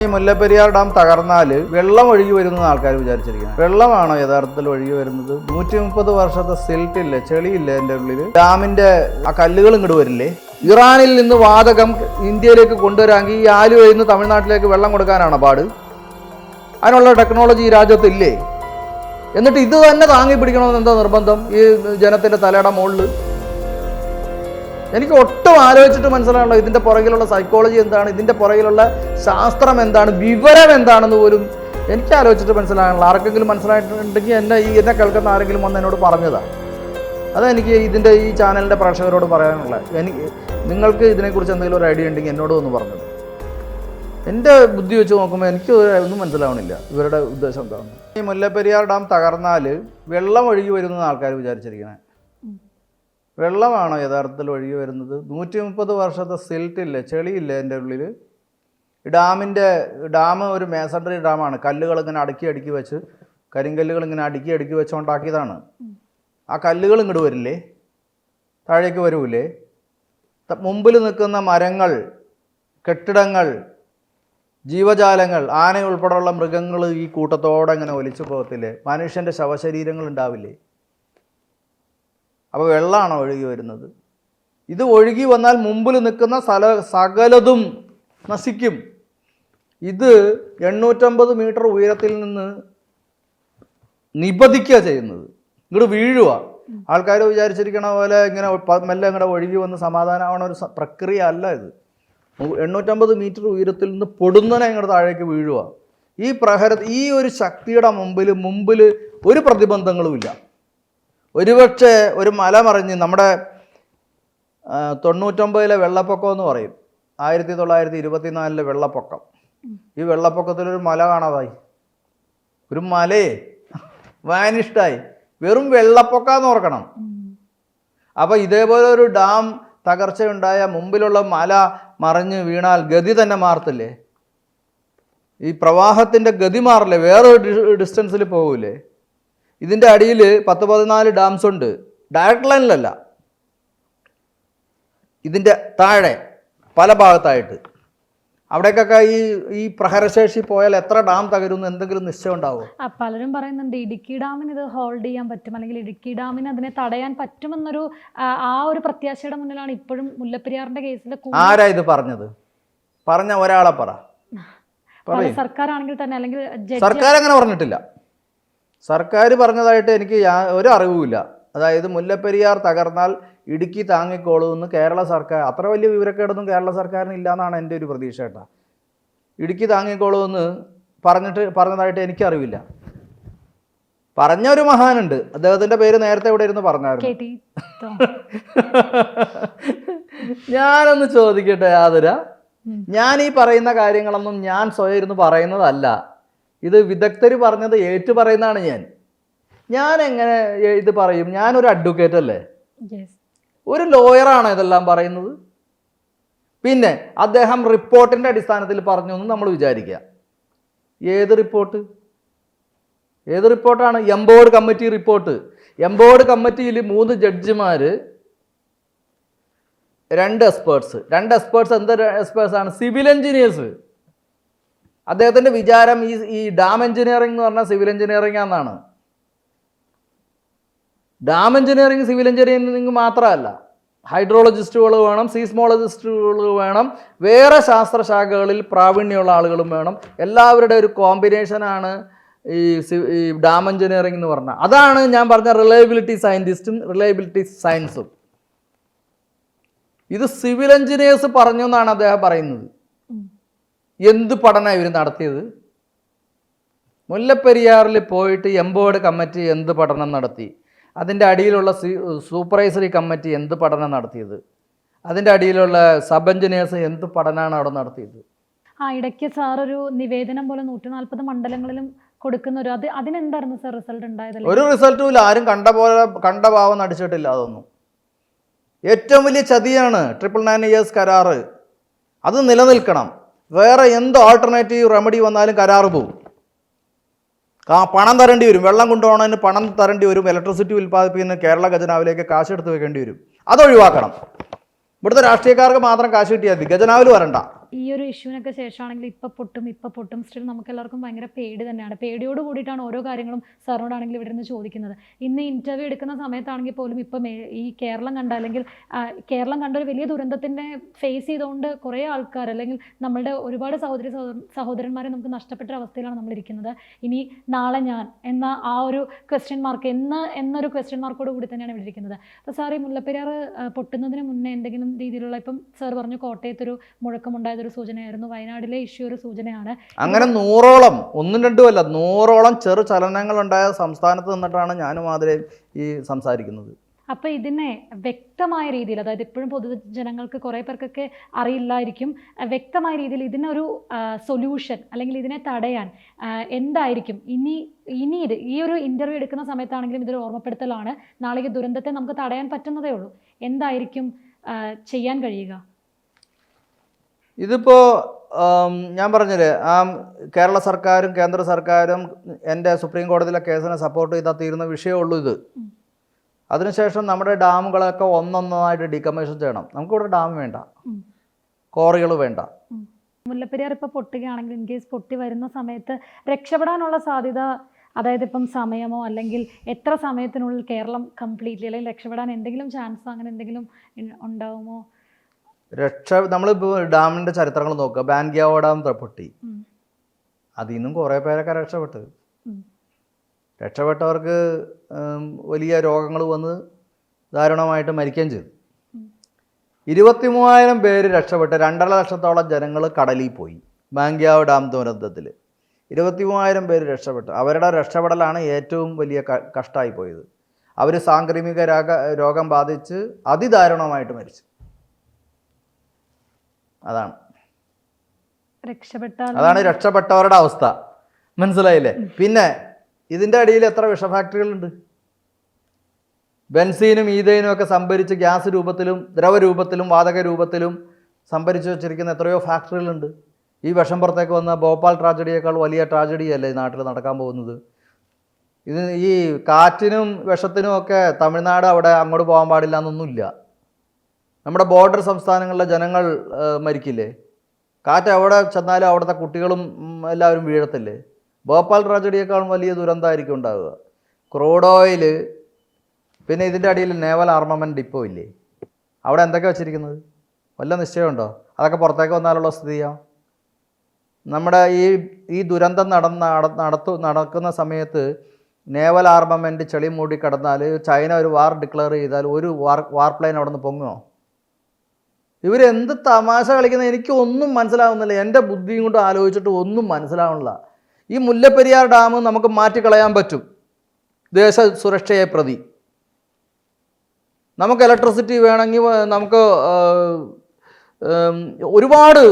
ഈ മുല്ലപ്പെരിയാർ ഡാം തകർന്നാൽ വെള്ളം ഒഴുകി വരുന്ന ആൾക്കാർ വിചാരിച്ചിരിക്കുന്നത് വെള്ളമാണോ യഥാർത്ഥത്തിൽ ഒഴുകി വരുന്നത്? നൂറ്റി മുപ്പത് വർഷത്തെ സിൽട്ട് ഇല്ലേ ചെളിയില്ലേ എന്റെ ഉള്ളിൽ ഡാമിന്റെ ആ കല്ലുകൾ ഇങ്ങോട്ട് വരില്ലേ? ഇറാനിൽ നിന്ന് വാതകം ഇന്ത്യയിലേക്ക് കൊണ്ടുവരാമെങ്കിൽ ഈ ആലുവയിൽ നിന്ന് തമിഴ്നാട്ടിലേക്ക് വെള്ളം കൊടുക്കാനാണ് പാട്? അതിനുള്ള ടെക്നോളജി ഈ രാജ്യത്തില്ലേ എന്നിട്ട് ഇത് തന്നെ താങ്ങി പിടിക്കണമെന്ന് എന്താ നിർബന്ധം? ഈ ജനത്തിന്റെ തലയുടെ മുകളിൽ എനിക്ക് ഒട്ടും ആലോചിച്ചിട്ട് മനസ്സിലാണല്ലോ ഇതിന്റെ പുറകിലുള്ള സൈക്കോളജി എന്താണ് ഇതിന്റെ പുറകിലുള്ള ശാസ്ത്രം എന്താണ് വിവരം എന്താണെന്ന് പോലും എനിക്ക് ആലോചിച്ചിട്ട് മനസ്സിലാകണല്ലോ ആർക്കെങ്കിലും മനസ്സിലായിട്ടുണ്ടെങ്കിൽ എന്നെ ഈ എന്നെ കേൾക്കുന്ന ആരെങ്കിലും വന്ന് എന്നോട് പറഞ്ഞതാ. അതെനിക്ക് ഇതിന്റെ ഈ ചാനലിന്റെ പ്രേക്ഷകരോട് പറയാനുള്ളത്. എനിക്ക് നിങ്ങൾക്ക് ഇതിനെക്കുറിച്ച് എന്തെങ്കിലും ഒരു ഐഡിയ ഉണ്ടെങ്കിൽ എന്നോട് ഒന്ന് പറഞ്ഞത് എന്റെ ബുദ്ധി വെച്ച് നോക്കുമ്പോൾ എനിക്ക് ഒന്നും മനസ്സിലാവണില്ല. ഇവരുടെ ഉദ്ദേശം എന്താണ്? ഈ മുല്ലപ്പെരിയാർ ഡാം തകർന്നാൽ വെള്ളം ഒഴുകി വരുന്ന ആൾക്കാർ വിചാരിച്ചിരിക്കണേ. വെള്ളമാണോ യഥാർത്ഥത്തിൽ ഒഴുകി വരുന്നത്? നൂറ്റി മുപ്പത് വർഷത്തെ സിൽട്ടില്ല ചെളിയില്ല എന്റെ ഉള്ളിൽ ഡാമിന്റെ ഡാം ഒരു മേസണ്ടറി ഡാമാണ്. കല്ലുകൾ ഇങ്ങനെ അടുക്കി അടുക്കി വെച്ച് കരിങ്കല്ലുകൾ ഇങ്ങനെ അടുക്കി അടുക്കി വെച്ച് ഉണ്ടാക്കിയതാണ് ആ കല്ലുകൾ ഇങ്ങോട്ട് വരില്ലേ? താഴേക്ക് വരൂലേ? മുമ്പിൽ നിൽക്കുന്ന മരങ്ങൾ കെട്ടിടങ്ങൾ ജീവജാലങ്ങൾ ആന ഉൾപ്പെടെയുള്ള മൃഗങ്ങൾ ഈ കൂട്ടത്തോടെ ഇങ്ങനെ ഒലിച്ചു പോകത്തില്ലേ? മനുഷ്യന്റെ ശവശരീരങ്ങൾ ഉണ്ടാവില്ലേ? അപ്പോൾ വെള്ളമാണ് ഒഴുകി വരുന്നത്? ഇത് ഒഴുകി വന്നാൽ മുമ്പിൽ നിൽക്കുന്ന സ്ഥല സകലതും നശിക്കും. ഇത് എണ്ണൂറ്റമ്പത് മീറ്റർ ഉയരത്തിൽ നിന്ന് നിപതിക്കുക ചെയ്യുന്നത്. ഇങ്ങോട്ട് വീഴുക. ആൾക്കാർ വിചാരിച്ചിരിക്കണ പോലെ ഇങ്ങനെ മെല്ലെ ഇങ്ങോട്ട് ഒഴുകി വന്ന് സമാധാനമാവണ ഒരു പ്രക്രിയ അല്ല ഇത്. എണ്ണൂറ്റമ്പത് മീറ്റർ ഉയരത്തിൽ നിന്ന് പൊടുന്നനെ ഇങ്ങോട്ട് താഴേക്ക് വീഴുക. ഈ പ്രഹര ഈ ഒരു ശക്തിയുടെ മുമ്പിൽ മുമ്പിൽ ഒരു പ്രതിബന്ധങ്ങളുമില്ല ഒരുപക്ഷെ ഒരു മല മറിഞ്ഞ് നമ്മുടെ തൊണ്ണൂറ്റൊമ്പതിലെ വെള്ളപ്പൊക്കം എന്ന് പറയും. ആയിരത്തി തൊള്ളായിരത്തി ഇരുപത്തിനാലിലെ വെള്ളപ്പൊക്കം. ഈ വെള്ളപ്പൊക്കത്തിലൊരു മല കാണാതായി. ഒരു മലയെ വാനിഷ്ടായി. വെറും വെള്ളപ്പൊക്കം എന്ന് ഓർക്കണം. അപ്പോൾ ഇതേപോലെ ഒരു ഡാം തകർച്ചയുണ്ടായ മുമ്പിലുള്ള മല മറിഞ്ഞ് വീണാൽ ഗതി തന്നെ മാറത്തില്ലേ? ഈ പ്രവാഹത്തിന്റെ ഗതി മാറില്ലേ? വേറൊരു ഡിസ്റ്റൻസിൽ പോകൂലേ? ഇതിന്റെ അടിയിൽ പത്ത് പതിനാല് ഡാംസ് ഉണ്ട്. ഡയറക്റ്റ് ലൈനിലല്ല ഇതിന്റെ താഴെ പല ഭാഗത്തായിട്ട്. അവിടേക്കൊക്കെ ഈ ഈ പ്രഹരശേഷി പോയാൽ എത്ര ഡാം തകരുന്നു എന്തെങ്കിലും നിശ്ചയം ഉണ്ടാവുമോ പലരും പറയുന്നുണ്ട് ഇടുക്കി ഡാമിന് ഇത് ഹോൾഡ് ചെയ്യാൻ പറ്റും. അല്ലെങ്കിൽ ഇടുക്കി ഡാമിന് അതിനെ തടയാൻ പറ്റുമെന്നൊരു ആ, ഒരു പ്രത്യാശയുടെ മുന്നിലാണ് ഇപ്പോഴും മുല്ലപ്പെരിയാറിന്റെ കേസിൽ ആരാ ഇത് പറഞ്ഞത്? പറഞ്ഞ ഒരാളെ പറ. സർക്കാർ ആണെങ്കിൽ തന്നെ അല്ലെങ്കിൽ സർക്കാർ അങ്ങനെ പറഞ്ഞിട്ടില്ല. സർക്കാർ പറഞ്ഞതായിട്ട് എനിക്ക് ഒരു അറിവുമില്ല. അതായത് മുല്ലപ്പെരിയാർ തകർന്നാൽ ഇടുക്കി താങ്ങിക്കോളുമെന്ന് കേരള സർക്കാർ അത്ര വലിയ വിവരക്കേടൊന്നും കേരള സർക്കാരിന് ഇല്ലയെന്നാണ് എന്റെ ഒരു പ്രതീക്ഷ കേട്ടാ. ഇടുക്കി താങ്ങിക്കോളുമെന്ന് പറഞ്ഞിട്ട് പറഞ്ഞതായിട്ട് എനിക്കറിവില്ല പറഞ്ഞ ഒരു മഹാനുണ്ട്. അദ്ദേഹത്തിന്റെ പേര് നേരത്തെ ഇവിടെ ഇരുന്ന് പറഞ്ഞായിരുന്നു. ഞാനൊന്ന് ചോദിക്കട്ടെ ആതിര ഞാൻ ഈ പറയുന്ന കാര്യങ്ങളൊന്നും ഞാൻ സ്വയം ഇരുന്ന് പറയുന്നതല്ല. ഇത് വിദഗ്ധർ പറഞ്ഞത് ഏറ്റു പറയുന്നതാണ് ഞാൻ. ഞാൻ എങ്ങനെ ഇത് പറയും? ഞാനൊരു അഡ്വക്കേറ്റ് അല്ലേ. ഒരു ലോയറാണ് ഇതെല്ലാം പറയുന്നത്? പിന്നെ അദ്ദേഹം റിപ്പോർട്ടിന്റെ അടിസ്ഥാനത്തിൽ പറഞ്ഞു എന്ന് നമ്മൾ വിചാരിക്കുക. ഏത് റിപ്പോർട്ട്? ഏത് റിപ്പോർട്ടാണ്? എംബോർഡ് കമ്മിറ്റി റിപ്പോർട്ട്. എംബോർഡ് കമ്മിറ്റിയിൽ മൂന്ന് ജഡ്ജിമാർ രണ്ട് എക്സ്പേർട്സ് രണ്ട് എക്സ്പേർട്സ് എന്ത് എക്സ്പേർട്സ് ആണ്? Civil engineers. അദ്ദേഹത്തിന്റെ വിചാരം ഈ ഈ ഡാം എഞ്ചിനീയറിംഗ് എന്ന് പറഞ്ഞാൽ സിവിൽ എഞ്ചിനീയറിംഗ് എന്നാണ് ഡാം എഞ്ചിനീയറിംഗ് സിവിൽ എഞ്ചിനീയറിംഗ് മാത്രമല്ല ഹൈഡ്രോളജിസ്റ്റുകൾ വേണം സീസ്മോളജിസ്റ്റുകൾ വേണം വേറെ ശാസ്ത്രശാഖകളിൽ പ്രാവീണ്യമുള്ള ആളുകളും വേണം. എല്ലാവരുടെ ഒരു കോമ്പിനേഷനാണ് ഈ ഈ ഡാം എഞ്ചിനീയറിംഗ് എന്ന് പറഞ്ഞാൽ. അതാണ് ഞാൻ പറഞ്ഞ റിലയബിലിറ്റി സയന്റിസ്റ്റും റിലയബിലിറ്റി സയൻസും ഇത് സിവിൽ എഞ്ചിനീയേഴ്സ് പറഞ്ഞു എന്നാണ് അദ്ദേഹം പറയുന്നത്. എന്ത് പഠനമാണ് ഇവർ നടത്തിയത്? മുല്ലപ്പെരിയാറിൽ പോയിട്ട് എംബോർഡ് കമ്മിറ്റി എന്ത് പഠനം നടത്തി? അതിന്റെ അടിയിലുള്ള സി സൂപ്പർവൈസറി കമ്മിറ്റി എന്ത് പഠനം നടത്തിയത്? അതിന്റെ അടിയിലുള്ള സബ് എഞ്ചിനീയേഴ്സ് എന്ത് പഠനമാണ് അവിടെ നടത്തിയത്? ആ ഇടയ്ക്ക് സാർ ഒരു നിവേദനം പോലെ നൂറ്റി നാൽപ്പത് മണ്ഡലങ്ങളിലും കൊടുക്കുന്ന ഒരു അത് അതിനെന്തായിരുന്നു സാർ റിസൾട്ട് ഉണ്ടായത് ഒരു റിസൾട്ടും ഇല്ല. ആരും കണ്ട പോലെ കണ്ട ഭാവം നടിച്ചിട്ടില്ല അതൊന്നും. ഏറ്റവും വലിയ ചതിയാണ് ട്രിപ്പിൾ നയൻ ഇയേഴ്സ് കരാറ്. അത് നിലനിൽക്കണം. വേറെ എന്ത് ആൾട്ടർനേറ്റീവ് റെമഡി വന്നാലും കരാറ് പോകും പണം തരേണ്ടി വരും. വെള്ളം കൊണ്ടുപോകണതിന് പണം തരേണ്ടി വരും. ഇലക്ട്രിസിറ്റി ഉൽപ്പാദിപ്പിക്കുന്ന കേരള ഖജനാവിലേക്ക് കാശ് എടുത്ത് വെക്കേണ്ടി വരും. അതൊഴിവാക്കണം. ഇവിടുത്തെ രാഷ്ട്രീയക്കാർക്ക് മാത്രം കാശ് കിട്ടിയാൽ മതി. ഖജനാവിൽ വരണ്ട. ഈ ഒരു ഇഷ്യൂവിനൊക്കെ ശേഷമാണെങ്കിൽ ഇപ്പം പൊട്ടും ഇപ്പം പൊട്ടും. സ്റ്റിൽ നമുക്ക് എല്ലാവർക്കും ഭയങ്കര പേടി തന്നെയാണ്. പേടിയോട് കൂടിയിട്ടാണ് ഓരോ കാര്യങ്ങളും സാറിനോടാണെങ്കിൽ ഇവിടെ നിന്ന് ചോദിക്കുന്നത്. ഇന്ന് ഇന്റർവ്യൂ എടുക്കുന്ന സമയത്താണെങ്കിൽ പോലും ഇപ്പം ഈ കേരളം കണ്ട അല്ലെങ്കിൽ കേരളം കണ്ട ഒരു വലിയ ദുരന്തത്തിനെ ഫേസ് ചെയ്തുകൊണ്ട് കുറേ ആൾക്കാർ അല്ലെങ്കിൽ നമ്മളുടെ ഒരുപാട് സഹോദരി സഹോദര- സഹോദരന്മാരെ നമുക്ക് നഷ്ടപ്പെട്ട അവസ്ഥയിലാണ് നമ്മൾ ഇരിക്കുന്നത് ഇനി നാളെ ഞാൻ എന്ന ആ ഒരു ക്വസ്റ്റ്യൻ മാർക്ക് എന്ന എന്നൊരു ക്വസ്റ്റ്യൻ മാർക്കോട് കൂടി തന്നെയാണ് ഇവിടെ ഇരിക്കുന്നത്. അപ്പോൾ സാർ ഈ മുല്ലപ്പെരിയാർ പൊട്ടുന്നതിന് മുന്നേ എന്തെങ്കിലും രീതിയിലുള്ള ഇപ്പം സാർ പറഞ്ഞു കോട്ടയത്തൊരു മുഴക്കമുണ്ടായതൊരു സൂചനയായിരുന്നു. വയനാടിലെ ഇഷ്യൂ ഒരു സൂചനയാണ്. അങ്ങനെ നൂറോളം ഒന്നും രണ്ടും അല്ല നൂറോളം ചെറു ചലനങ്ങളുണ്ടായ സംസ്ഥാനത്ത് നിന്നിട്ടാണ് ഞാനും മാതിരി ഈ സംസാരിക്കുന്നത്. അപ്പൊ ഇതിനെ വ്യക്തമായ രീതിയിൽ അതായത് ഇപ്പോഴും പൊതുജനങ്ങൾക്ക് കുറേ പേർക്കൊക്കെ അറിയില്ലായിരിക്കും വ്യക്തമായ രീതിയിൽ ഇതിനൊരു സൊല്യൂഷൻ അല്ലെങ്കിൽ ഇതിനെ തടയാൻ എന്തായിരിക്കും? ഇനി ഇനി ഇത് ഈ ഒരു ഇന്റർവ്യൂ എടുക്കുന്ന സമയത്താണെങ്കിലും ഇതൊരു ഓർമ്മപ്പെടുത്തലാണ്. നാളെ ഈ ദുരന്തത്തെ നമുക്ക് തടയാൻ പറ്റുന്നതേ ഉള്ളൂ. എന്തായിരിക്കും ചെയ്യാൻ കഴിയുക? ഇതിപ്പോ ആം, ഞാൻ പറഞ്ഞില്ലേ ആ കേരള സർക്കാരും കേന്ദ്ര സർക്കാരും എന്റെ സുപ്രീം കോടതിയിലെ കേസിനെ സപ്പോർട്ട് ചെയ്താൽ തീരുന്ന വിഷയമുള്ളൂ ഇത്. അതിനുശേഷം നമ്മുടെ ഡാമുകളൊക്കെ ഒന്നൊന്നായിട്ട് ഡീകമ്മീഷൻ ചെയ്യണം. നമുക്കിവിടെ ഡാം വേണ്ട. കോറികൾ വേണ്ട. മുല്ലപ്പെരിയാർ ഇപ്പോൾ പൊട്ടുകയാണെങ്കിൽ ഇൻ കേസ് പൊട്ടി വരുന്ന സമയത്ത് രക്ഷപ്പെടാനുള്ള സാധ്യത അതായത് ഇപ്പം സമയമോ അല്ലെങ്കിൽ എത്ര സമയത്തിനുള്ളിൽ കേരളം കംപ്ലീറ്റ്ലി അല്ലെങ്കിൽ രക്ഷപ്പെടാൻ എന്തെങ്കിലും ചാൻസ് അങ്ങനെ എന്തെങ്കിലും ഉണ്ടാവുമോ? രക്ഷ നമ്മളിപ്പോൾ ഡാമിന്റെ ചരിത്രങ്ങൾ നോക്കുക. ബാൻഗിയാവോ ഡാം പൊട്ടി അതിൽ നിന്നും കുറേ പേരൊക്കെ രക്ഷപ്പെട്ടത്. രക്ഷപ്പെട്ടവർക്ക് വലിയ രോഗങ്ങൾ വന്ന് ദാരുണമായിട്ട് മരിക്കുകയും ചെയ്തു. ഇരുപത്തി മൂവായിരം പേര് രക്ഷപ്പെട്ട് രണ്ടര ലക്ഷത്തോളം ജനങ്ങൾ കടലിൽ പോയി. ബാങ്കിയാവ് ഡാം ദുരന്തത്തിൽ ഇരുപത്തി മൂവായിരം പേര് രക്ഷപ്പെട്ടു. അവരുടെ രക്ഷപ്പെടലാണ് ഏറ്റവും വലിയ കഷ്ടമായി പോയത്. അവർ സാംക്രമിക രോഗം ബാധിച്ച് അതിദാരുണമായിട്ട് മരിച്ചു. അതാണ്. അതാണ് രക്ഷപ്പെട്ടവരുടെ അവസ്ഥ. മനസ്സിലായില്ലേ? പിന്നെ ഇതിന്റെ അടിയിൽ എത്ര വിഷ ഫാക്ടറികളുണ്ട് ബെൻസീനും ഈതയിനും ഒക്കെ സംഭരിച്ച് ഗ്യാസ് രൂപത്തിലും ദ്രവ രൂപത്തിലും വാതക രൂപത്തിലും സംഭരിച്ച് വെച്ചിരിക്കുന്ന എത്രയോ ഫാക്ടറികളുണ്ട്. ഈ വിഷം പുറത്തേക്ക് വന്ന ഭോപ്പാൽ ട്രാജഡിയേക്കാൾ വലിയ ട്രാജഡിയല്ലേ അല്ലേ നാട്ടിൽ നടക്കാൻ പോകുന്നത്? ഇത് ഈ കാറ്റിനും വിഷത്തിനും ഒക്കെ തമിഴ്നാട് അവിടെ അങ്ങോട്ട് പോകാൻ പാടില്ല എന്നൊന്നുമില്ല. നമ്മുടെ ബോർഡർ സംസ്ഥാനങ്ങളിലെ ജനങ്ങൾ മരിക്കില്ലേ? കാറ്റ് എവിടെ ചെന്നാലും അവിടുത്തെ കുട്ടികളും എല്ലാവരും വീഴത്തില്ലേ? ഭോപ്പാൽ ട്രാജഡിയേക്കാളും വലിയ ദുരന്തമായിരിക്കും ഉണ്ടാവുക. ക്രൂഡ് ഓയിൽ പിന്നെ ഇതിന്റെ അടിയിൽ നേവൽ ആർമമെന്റ് ഡിപ്പോ ഇല്ലേ? അവിടെ എന്തൊക്കെ വെച്ചിരിക്കുന്നത്? വല്ല നിശ്ചയമുണ്ടോ? അതൊക്കെ പുറത്തേക്ക് വന്നാലുള്ള സ്ഥിതിയാണ് നമ്മുടെ ഈ ഈ ദുരന്തം നടന്ന നട- നടത്തു നടക്കുന്ന സമയത്ത് നേവൽ ആർമമെന്റ് ചെളി മൂടി കിടന്നാൽ ചൈന ഒരു വാർ ഡിക്ലെയർ ചെയ്താൽ ഒരു വാർ വാർ പ്ലെയിൻ അവിടെ നിന്ന് പൊങ്ങുമോ? ഇവരെന്ത് തമാശ കളിക്കുന്ന എനിക്ക് ഒന്നും മനസ്സിലാവുന്നില്ല. എന്റെ ബുദ്ധിയും കൊണ്ട് ആലോചിച്ചിട്ട് ഒന്നും മനസ്സിലാവുന്നില്ല. ഈ മുല്ലപ്പെരിയാർ ഡാം നമുക്ക് മാറ്റിക്കളയാൻ പറ്റും. ദേശ സുരക്ഷയെ പ്രതി. നമുക്ക് ഇലക്ട്രിസിറ്റി വേണമെങ്കിൽ നമുക്ക് ഒരുപാട്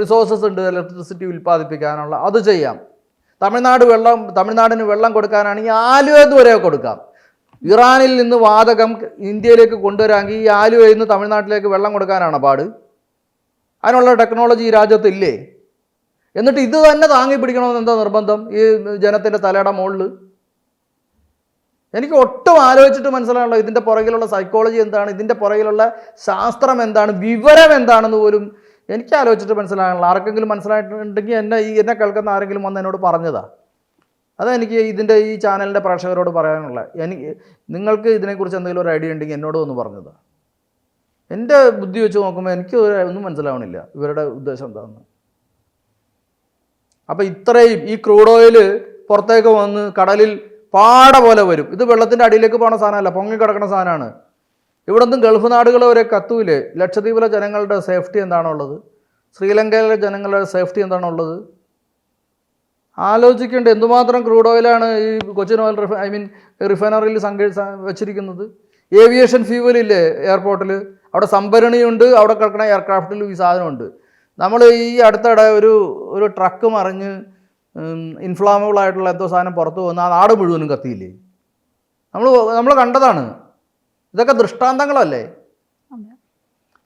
റിസോഴ്സസ് ഉണ്ട് ഇലക്ട്രിസിറ്റി ഉൽപ്പാദിപ്പിക്കാനുള്ള. അത് ചെയ്യാം. തമിഴ്നാട് വെള്ളം തമിഴ്നാടിന് വെള്ളം കൊടുക്കാനാണെങ്കിൽ ആലുവ വരെ കൊടുക്കാം. ഇറാനിൽ നിന്ന് വാതകം ഇന്ത്യയിലേക്ക് കൊണ്ടുവരാമെങ്കിൽ ഈ ആലുവയിൽ നിന്ന് തമിഴ്നാട്ടിലേക്ക് വെള്ളം കൊടുക്കാനാണ് പാട്? അതിനുള്ള ടെക്നോളജി ഈ രാജ്യത്ത് ഇല്ലേ? എന്നിട്ട് ഇത് തന്നെ താങ്ങി പിടിക്കണമെന്ന് എന്താ നിർബന്ധം ഈ ജനത്തിന്റെ തലയുടെ മുകളിൽ എനിക്ക് ഒട്ടും ആലോചിച്ചിട്ട് മനസ്സിലാണല്ലോ ഇതിന്റെ പുറകിലുള്ള സൈക്കോളജി എന്താണ് ഇതിന്റെ പുറകിലുള്ള ശാസ്ത്രം എന്താണ് വിവരം എന്താണെന്ന് പോലും എനിക്ക് ആലോചിച്ചിട്ട് മനസ്സിലാകണല്ലോ ആർക്കെങ്കിലും മനസ്സിലായിട്ടുണ്ടെങ്കിൽ എന്നെ ഈ എന്നെ കേൾക്കുന്ന ആരെങ്കിലും വന്ന് എന്നോട് പറഞ്ഞതാ. അതെനിക്ക് ഇതിന്റെ ഈ ചാനലിന്റെ പ്രേക്ഷകരോട് പറയാനുള്ള. എനിക്ക് നിങ്ങൾക്ക് ഇതിനെക്കുറിച്ച് എന്തെങ്കിലും ഒരു ഐഡിയ ഉണ്ടെങ്കിൽ എന്നോട് ഒന്ന് പറഞ്ഞത് എന്റെ ബുദ്ധി വെച്ച് നോക്കുമ്പോൾ എനിക്ക് ഒന്നും മനസ്സിലാവണില്ല ഇവരുടെ ഉദ്ദേശം എന്താണെന്ന്. അപ്പോൾ ഇത്രയും ഈ ക്രൂഡ് ഓയിൽ പുറത്തേക്ക് വന്ന് കടലിൽ പാട പോലെ വരും. ഇത് വെള്ളത്തിന്റെ അടിയിലേക്ക് പോണ സാധനമല്ല പൊങ്ങി കിടക്കുന്ന സാധനമാണ്. ഇവിടെ നിന്നും ഗൾഫ് നാടുകൾ വരെ കത്തൂലേ? ലക്ഷദ്വീപിലെ ജനങ്ങളുടെ സേഫ്റ്റി എന്താണുള്ളത്? ശ്രീലങ്കയിലെ ജനങ്ങളുടെ സേഫ്റ്റി എന്താണുള്ളത്? ആലോചിക്കേണ്ട എന്തുമാത്രം ക്രൂഡ് ഓയിലാണ് ഈ കൊച്ചിൻ ഓയിൽ റിഫ ഐ മീൻ റിഫൈനറിയിൽ സംഘ വെച്ചിരിക്കുന്നത്. ഏവിയേഷൻ ഫ്യൂവലില്ലേ എയർപോർട്ടിൽ? അവിടെ സംഭരണിയുണ്ട് അവിടെ കിടക്കുന്ന എയർക്രാഫ്റ്റിൽ ഈ സാധനമുണ്ട്. നമ്മൾ ഈ അടുത്തിടെ ഒരു ഒരു ട്രക്ക് മറിഞ്ഞ് ഇൻഫ്ലാമബിൾ ആയിട്ടുള്ള എന്തോ സാധനം പുറത്തു വന്ന് ആ നാട് മുഴുവനും കത്തിയില്ലേ? നമ്മൾ നമ്മൾ കണ്ടതാണ്. ഇതൊക്കെ ദൃഷ്ടാന്തങ്ങളല്ലേ?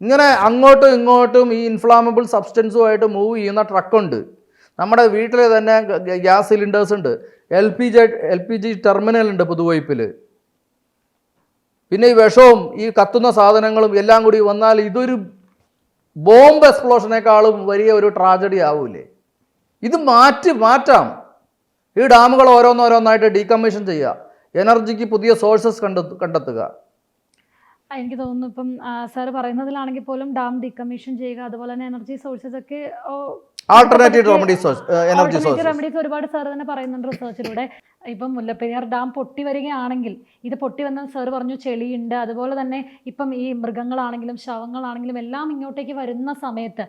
ഇങ്ങനെ അങ്ങോട്ടും ഇങ്ങോട്ടും ഈ ഇൻഫ്ലാമബിൾ സബ്സ്റ്റൻസുമായിട്ട് മൂവ് ചെയ്യുന്ന ട്രക്കുണ്ട്. നമ്മുടെ വീട്ടിൽ തന്നെ ഗ്യാസ് സിലിണ്ടേഴ്സ് ഉണ്ട്. L P G L P G terminal ഉണ്ട് പുതുവൈപ്പിൽ പിന്നെ ഈ വിഷവും ഈ കത്തുന്ന സാധനങ്ങളും എല്ലാം കൂടി വന്നാൽ ഇതൊരു ബോംബ് എക്സ്പ്ലോഷനേക്കാളും വലിയ ഒരു ട്രാജഡി ആവൂലേ? ഇത് മാറ്റി മാറ്റാം. ഈ ഡാമുകൾ ഓരോന്നോരോന്നായിട്ട് ഡീകമ്മീഷൻ ചെയ്യുക. എനർജിക്ക് പുതിയ സോഴ്സസ് കണ്ടെത്തു കണ്ടെത്തുക. എനിക്ക് തോന്നുന്നു ഇപ്പം സാർ പറയുന്നതിലാണെങ്കിൽ പോലും ഡാം ഡീകമ്മീഷൻ ചെയ്യുക അതുപോലെ തന്നെ എനർജി സോഴ്സസ് ഒക്കെ ആൾട്ടർനേറ്റീവ് എനർജി സോഴ്സ് റെമഡീസ് ഒരുപാട് സാർ തന്നെ പറയുന്നുണ്ട് റിസർച്ചിലൂടെ ഇപ്പം മുല്ലപ്പെരിയാർ ഡാം പൊട്ടി വരികയാണെങ്കിൽ ഇത് പൊട്ടി വന്ന സാർ പറഞ്ഞു ചെളിയുണ്ട്. അതുപോലെ തന്നെ ഇപ്പം ഈ മൃഗങ്ങളാണെങ്കിലും ശവങ്ങളാണെങ്കിലും എല്ലാം ഇങ്ങോട്ടേക്ക് വരുന്ന സമയത്ത്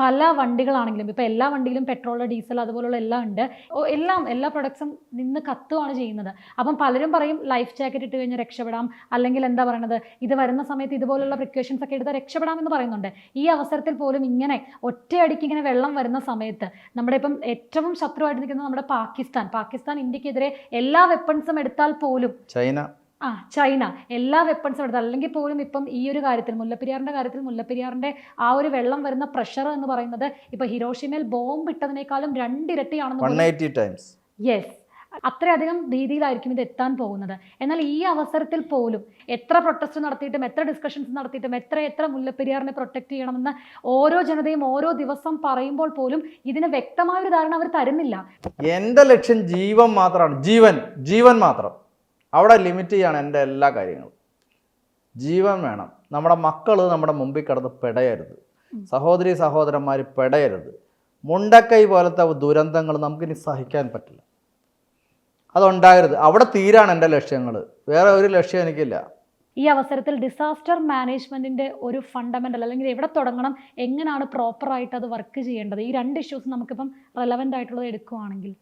പല വണ്ടികളാണെങ്കിലും ഇപ്പം എല്ലാ വണ്ടിയിലും പെട്രോൾ ഡീസൽ അതുപോലുള്ള എല്ലാം ഉണ്ട്. എല്ലാം എല്ലാ പ്രൊഡക്ട്സും നിന്ന് കത്തുവാണ് ചെയ്യുന്നത്. അപ്പം പലരും പറയും ലൈഫ് ജാക്കറ്റ് ഇട്ട് കഴിഞ്ഞാൽ രക്ഷപ്പെടാം. അല്ലെങ്കിൽ എന്താ പറയണത്? ഇത് വരുന്ന സമയത്ത് ഇതുപോലുള്ള പ്രിക്കോഷൻസ് ഒക്കെ എടുത്താൽ രക്ഷപ്പെടാം എന്ന് പറയുന്നുണ്ട്. ഈ അവസരത്തിൽ പോലും ഇങ്ങനെ ഒറ്റയടിക്ക് ഇങ്ങനെ വെള്ളം വരുന്ന സമയത്ത് നമ്മുടെ ഇപ്പം ഏറ്റവും ശത്രുവായിട്ട് നിൽക്കുന്നത് നമ്മുടെ പാകിസ്ഥാൻ. പാകിസ്ഥാൻ ഇന്ത്യക്കെതിരെ എല്ലാ വെപ്പൺസും എടുത്താൽ പോലും ചൈന. ആ ചൈന. എല്ലാ വെപ്പൺസും എടുത്താൽ അല്ലെങ്കിൽ പോലും ഇപ്പം ഈ ഒരു കാര്യത്തിൽ മുല്ലപ്പെരിയാറിന്റെ കാര്യത്തിൽ മുല്ലപ്പെരിയാറിന്റെ ആ ഒരു വെള്ളം വരുന്ന പ്രഷർ എന്ന് പറയുന്നത് ഇപ്പം ഹിരോഷിമയിൽ ബോംബ് ഇട്ടതിനേക്കാളും രണ്ടിരട്ടിയാണെന്ന് ടൈംസ് യെസ് അത്രയധികം രീതിയിലായിരിക്കും ഇത് എത്താൻ പോകുന്നത്. എന്നാൽ ഈ അവസരത്തിൽ പോലും എത്ര പ്രൊട്ടസ്റ്റ് നടത്തിയിട്ടും എത്ര ഡിസ്കഷൻസ് നടത്തിയിട്ടും എത്ര എത്ര മുല്ലപ്പെരിയാറിനെ പ്രൊട്ടക്ട് ചെയ്യണമെന്ന് ഓരോ ജനതയും ഓരോ ദിവസം പറയുമ്പോൾ പോലും ഇതിന് വ്യക്തമായ ഒരു ധാരണ അവർ തരുന്നില്ല. എന്റെ ലക്ഷ്യം ജീവൻ മാത്രമാണ്. ജീവൻ ജീവൻ മാത്രം. അവിടെ ലിമിറ്റ് ചെയ്യാണ് എന്റെ എല്ലാ കാര്യങ്ങളും. ജീവൻ വേണം. നമ്മുടെ മക്കൾ നമ്മുടെ മുമ്പിൽ കിടന്ന് പെടയരുത്. സഹോദരി സഹോദരന്മാർ പെടയരുത്. മുണ്ടക്കൈ പോലത്തെ ദുരന്തങ്ങൾ നമുക്കിനി സഹിക്കാൻ പറ്റില്ല. അതുണ്ടാകരുത്. അവിടെ തീരാണ് എന്റെ ലക്ഷ്യങ്ങൾ വേറെ ഒരു ലക്ഷ്യം എനിക്കില്ല. ഈ അവസരത്തിൽ ഡിസാസ്റ്റർ മാനേജ്മെന്റിന്റെ ഒരു ഫണ്ടമെന്റൽ അല്ലെങ്കിൽ എവിടെ തുടങ്ങണം എങ്ങനെയാണ് പ്രോപ്പറായിട്ട് അത് വർക്ക് ചെയ്യേണ്ടത്? ഈ രണ്ട് ഇഷ്യൂസ് നമുക്കിപ്പം റെലവെന്റ് ആയിട്ടുള്ളത് എടുക്കുവാണെങ്കിൽ.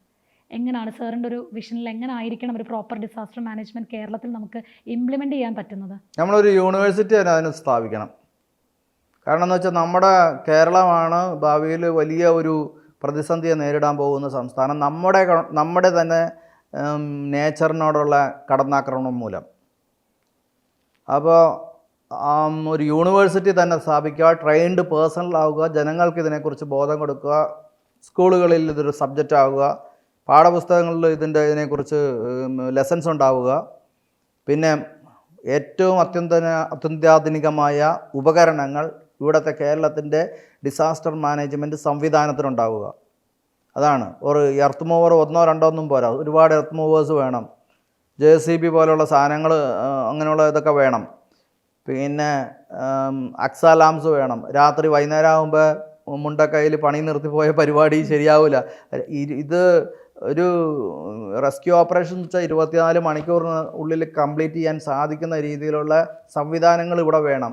എങ്ങനെയാണ് സാറിന്റെ ഒരു വിഷനിൽ എങ്ങനെ ആയിരിക്കണം ഒരു പ്രോപ്പർ ഡിസാസ്റ്റർ മാനേജ്മെന്റ് കേരളത്തിൽ നമുക്ക് ഇംപ്ലിമെന്റ് ചെയ്യാൻ പറ്റുന്നത്? നമ്മളൊരു യൂണിവേഴ്സിറ്റി തന്നെ അതിന് സ്ഥാപിക്കണം. കാരണം എന്ന് വെച്ചാൽ നമ്മുടെ കേരളമാണ് ഭാവിയിൽ വലിയ ഒരു പ്രതിസന്ധിയെ നേരിടാൻ പോകുന്ന സംസ്ഥാനം. നമ്മുടെ നമ്മുടെ തന്നെ നേച്ചറിനോടുള്ള കടന്നാക്രമണം മൂലം. അപ്പോൾ ഒരു യൂണിവേഴ്സിറ്റി തന്നെ സ്ഥാപിക്കുക ട്രെയിൻഡ് പേഴ്സണൽ ആവുക ജനങ്ങൾക്ക് ഇതിനെക്കുറിച്ച് ബോധം കൊടുക്കുക സ്കൂളുകളിൽ ഇതൊരു സബ്ജക്റ്റ് ആവുക പാഠപുസ്തകങ്ങളിൽ ഇതിന്റെ ഇതിനെക്കുറിച്ച് ലെസൺസ് ഉണ്ടാവുക. പിന്നെ ഏറ്റവും അത്യന്ത അത്യന്താധുനികമായ ഉപകരണങ്ങൾ ഇവിടുത്തെ കേരളത്തിന്റെ ഡിസാസ്റ്റർ മാനേജ്മെന്റ് സംവിധാനത്തിനുണ്ടാവുക അതാണ്. ഒരു എർത്ത് മൂവർ ഒന്നോ രണ്ടോ ഒന്നും പോരാ. ഒരുപാട് എർത്ത് മൂവേഴ്സ് വേണം. ജെ സി ബി പോലുള്ള സാധനങ്ങൾ അങ്ങനെയുള്ള ഇതൊക്കെ വേണം. പിന്നെ അക്സ ലാംസ് വേണം. രാത്രി വൈകുന്നേരം ആകുമ്പോൾ മുണ്ട കയ്യിൽ പണി നിർത്തിപ്പോയ പരിപാടി ശരിയാവില്ല ഇത് ഒരു റെസ്ക്യൂ ഓപ്പറേഷൻ വെച്ചാൽ ഇരുപത്തിനാല് മണിക്കൂറിന് ഉള്ളിൽ കംപ്ലീറ്റ് ചെയ്യാൻ സാധിക്കുന്ന രീതിയിലുള്ള സംവിധാനങ്ങൾ ഇവിടെ വേണം.